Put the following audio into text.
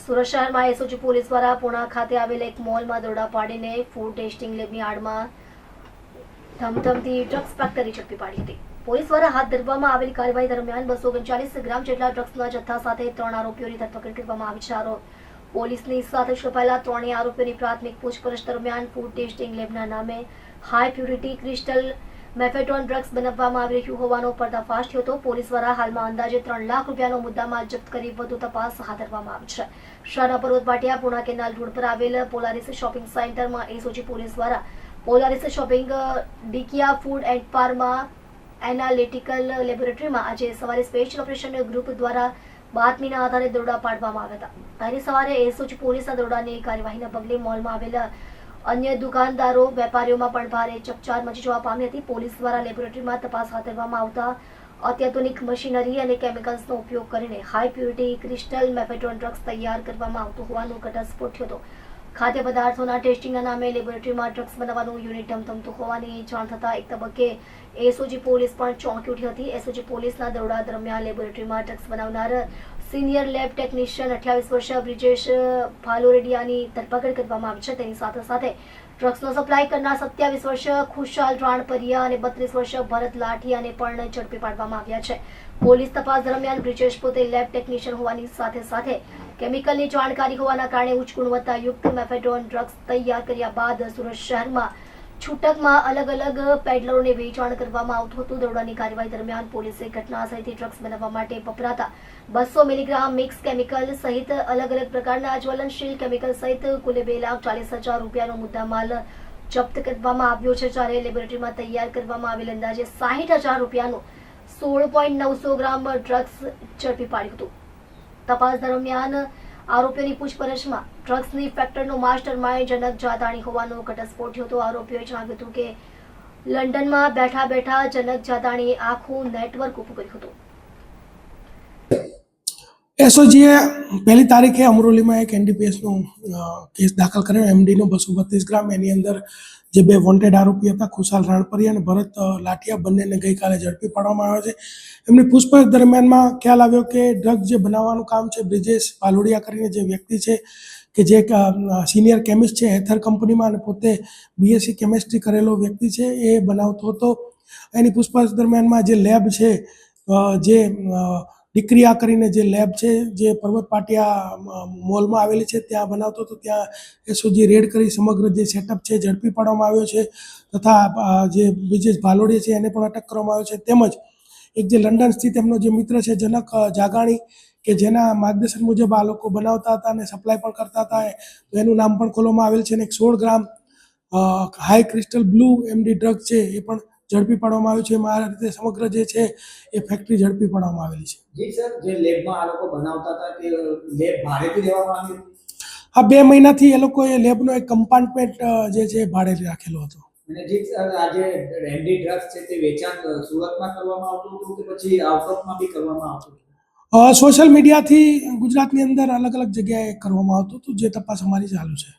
સુરત શહેરમાં SOG police દ્વારા પુણા ખાતે આવેલ એક મોલમાં દરોડા પાડીને ફૂડ ટેસ્ટિંગ લેબની આડમાં ધમધમતી ડ્રગ્સ ફેક્ટરી ઝડપી પાડી હતી. પોલીસ દ્વારા હાથ ધરવામાં આવેલી કાર્યવાહી દરમિયાન બસો ઓગણચાલીસ ગ્રામ જેટલા ડ્રગ્સના જથ્થા સાથે ત્રણ આરોપીઓની ધરપકડ કરવામાં આવી છે. આરોપ પોલીસની સાથે છપાયેલા ત્રણેય આરોપીઓની પ્રાથમિક પૂછપરછ દરમિયાન ફૂડ ટેસ્ટિંગ લેબના નામે high purity crystal mephedrone drugs બનાવવામાં આવી રહ્યું હોવાનો પર્દાફાશ થયો હતો. પોલીસ દ્વારા હાલમાં અંદાજે ત્રણ લાખ રૂપિયાનો મુદ્દામાલ જપ્ત કરી વધુ તપાસ હાથ ધરવામાં આવી છે. શાહના પર્વત પાટિયા, પુણા કેનાલ રોડ પર આવેલ પોલારીસ શોપિંગ સેન્ટરમાં એસઓજી પોલીસ દ્વારા પોલારીસ શોપિંગ, ડીકિયા ફૂડ એન્ડ પારમાં એનાલિટિકલ લેબોરેટરીમાં આજે સવારે સ્પેશિયલ ઓપરેશન ગ્રુપ દ્વારા બાતમીના આધારે દરોડા પાડવામાં આવ્યા હતા. આજે સવારે એસઓજી પોલીસના દરોડાની કાર્યવાહીના પગલે મોલમાં આવેલા અન્ય દુકાનદારો, વેપારીઓમાં પણ ભારે ચકચાર મચી જવા પામી હતી. પોલીસ દ્વારા લેબોરેટરીમાં તપાસ હાથ ધરવામાં આવતા અત્યાધુનિક મશીનરી અને કેમિકલ્સનો ઉપયોગ કરીને high purity crystal mephedrone drugs તૈયાર કરવામાં આવતું હોવાનું ઘટસ્ફોટ થયો હતો. ખાદ્ય પદાર્થોના ટેસ્ટિંગના નામે લેબોરેટરીમાં ડ્રગ્સ બનાવવાનું યુનિટ ધમધમતું હોવાની જાણ થતાં એક તબક્કે એસઓજી પોલીસ પણ ચોંકી ઉઠી હતી. એસઓજી પોલીસના દરોડા દરમિયાન લેબોરેટરીમાં ડ્રગ્સ બનાવનાર સિનિયર લેબ ટેકનિશિયન અઠ્યાવીસ વર્ષીય બ્રિજેશ ભાલોરેડિયાની ધરપકડ કરવામાં આવી છે. તેની સાથે સાથે ડ્રગ્સનો સપ્લાય કરનાર સત્યાવીસ વર્ષ ખુશાલ રાણપરિયા અને બત્રીસ વર્ષ ભરત લાઠિયાને પણ ઝડપી પાડવામાં આવ્યા છે. પોલીસ તપાસ દરમિયાન બ્રિજેશ પોતે લેબ ટેકનિશિયન હોવાની સાથે સાથે કેમિકલની જાણકારી હોવાના કારણે ઉચ્ચ ગુણવત્તાયુક્ત મેફેડોન ડ્રગ્સ તૈયાર કર્યા બાદ સુરત શહેરમાં છૂટકમાં અલગ અલગ પેડલરોને વેચાણ કરવામાં આવતું હતું. દરોડાની કાર્યવાહી દરમિયાન પોલીસે ઘટના સહિતથી ડ્રગ્સ બનાવવા માટે વપરાતા બસો મિલીગ્રામ મિક્સ કેમિકલ સહિત અલગ અલગ પ્રકારના જ્વલનશીલ કેમિકલ સહિત કુલ બે લાખ ચાલીસ હજાર રૂપિયાનો મુદ્દામાલ જપ્ત કરવામાં આવ્યો છે, જ્યારે લેબોરેટરીમાં તૈયાર કરવામાં આવેલ અંદાજે સાહીઠ હજાર રૂપિયાનું સોળ પોઈન્ટ નવસો ગ્રામ ડ્રગ્સ ઝડપી પાડ્યું હતું. તપાસ દરમિયાન આરોપીઓની પૂછપરછમાં ડ્રગ્સની ફેક્ટરનો માસ્ટર માઇન્ડ જનક જાદાણી હોવાનો ઘટસ્ફોટ થયો હતો. આરોપીઓએ જણાવ્યું હતું કે લંડનમાં બેઠા બેઠા જનક જાદાણીએ આખું નેટવર્ક ઊભું કર્યું હતું. એસઓજીએ પહેલી તારીખે અમરોલીમાં એક એનડીપીએસનો કેસ દાખલ કર્યો. એમડીનો બસો બત્રીસ ગ્રામ. એની અંદર જે બે વોન્ટેડ આરોપી હતા, ખુશાલ રાણપરી અને ભરત લાઠિયા બંનેને ગઈકાલે ઝડપી પાડવામાં આવ્યા છે. એમની પૂછપરછ દરમિયાનમાં ખ્યાલ આવ્યો કે ડ્રગ જે બનાવવાનું કામ છે, બ્રિજેશ પાલોડિયા કરીને જે વ્યક્તિ છે, કે જે સિનિયર કેમિસ્ટ છે, હેથર કંપનીમાં અને પોતે બીએસસી કેમેસ્ટ્રી કરેલો વ્યક્તિ છે, એ બનાવતો હતો. એની પૂછપરછ દરમિયાનમાં જે લેબ છે જે અ, ડિક્રિયા કરીને જે લેબ છે જે પર્વત પાટિયા મોલમાં આવેલી છે ત્યાં બનાવતો હતો. ત્યાં એસઓજી રેડ કરી સમગ્ર જે સેટઅપ છે ઝડપી પાડવામાં આવ્યો છે તથા જે બ્રિજેશ ભાલોડી છે એને પણ અટક કરવામાં આવ્યો છે. તેમજ એક જે લંડન સ્થિત એમનો જે મિત્ર છે જનક જાગાણી કે જેના માર્ગદર્શન મુજબ આ લોકો બનાવતા હતા અને સપ્લાય પણ કરતા હતા એનું નામ પણ ખોલવામાં આવેલ છે અને એક સોળ gram high crystal blue MD drug છે એ પણ ઝડપી પાડવામાં આવ્યું છે. એમાં આ રીતે સમગ્ર જે છે એ ફેક્ટરી ઝડપી પાડવામાં આવેલી છે. જી સર જે લેબમાં આ લોકો બનાવતા હતા તે લેબ ભાડેથી લેવામાં આવી હતી બે મહિનાથી એ લોકોએ લેબનો એક કમ્પાર્ટમેન્ટ જે છે ભાડે રાખેલો હતો. અને જી સર આ જે ડ્રગ્સ છે તે વેચાણ સુરતમાં કરવામાં આવતું હતું કે પછી આઉટ બી કરવામાં આવતું સોશિયલ મીડિયાથી ગુજરાતની અંદર અલગ અલગ જગ્યાએ કરવામાં આવતું હતું જે તપાસ અમારી ચાલુ છે.